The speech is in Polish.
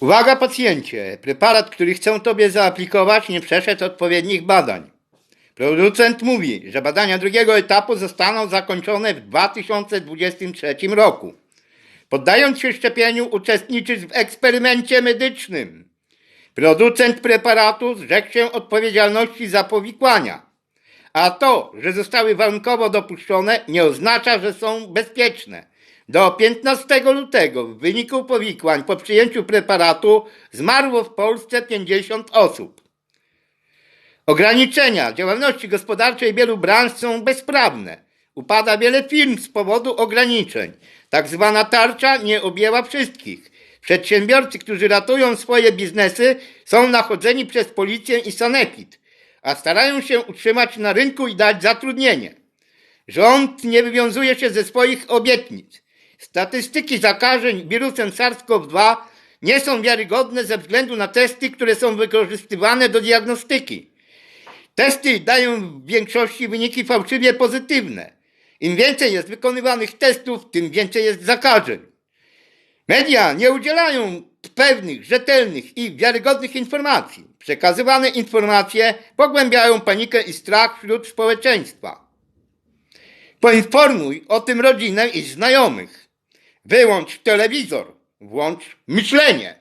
Uwaga pacjencie, preparat, który chcą Tobie zaaplikować nie przeszedł odpowiednich badań. Producent mówi, że badania drugiego etapu zostaną zakończone w 2023 roku. Poddając się szczepieniu uczestniczysz w eksperymencie medycznym. Producent preparatu zrzekł się odpowiedzialności za powikłania. A to, że zostały warunkowo dopuszczone, nie oznacza, że są bezpieczne. Do 15 lutego w wyniku powikłań po przyjęciu preparatu zmarło w Polsce 50 osób. Ograniczenia działalności gospodarczej wielu branż są bezprawne. Upada wiele firm z powodu ograniczeń. Tak zwana tarcza nie objęła wszystkich. Przedsiębiorcy, którzy ratują swoje biznesy, są nachodzeni przez policję i sanepid, a starają się utrzymać na rynku i dać zatrudnienie. Rząd nie wywiązuje się ze swoich obietnic. Statystyki zakażeń wirusem SARS-CoV-2 nie są wiarygodne ze względu na testy, które są wykorzystywane do diagnostyki. Testy dają w większości wyniki fałszywie pozytywne. Im więcej jest wykonywanych testów, tym więcej jest zakażeń. Media nie udzielają pewnych, rzetelnych i wiarygodnych informacji. Przekazywane informacje pogłębiają panikę i strach wśród społeczeństwa. Poinformuj o tym rodzinę i znajomych. Wyłącz telewizor, włącz myślenie.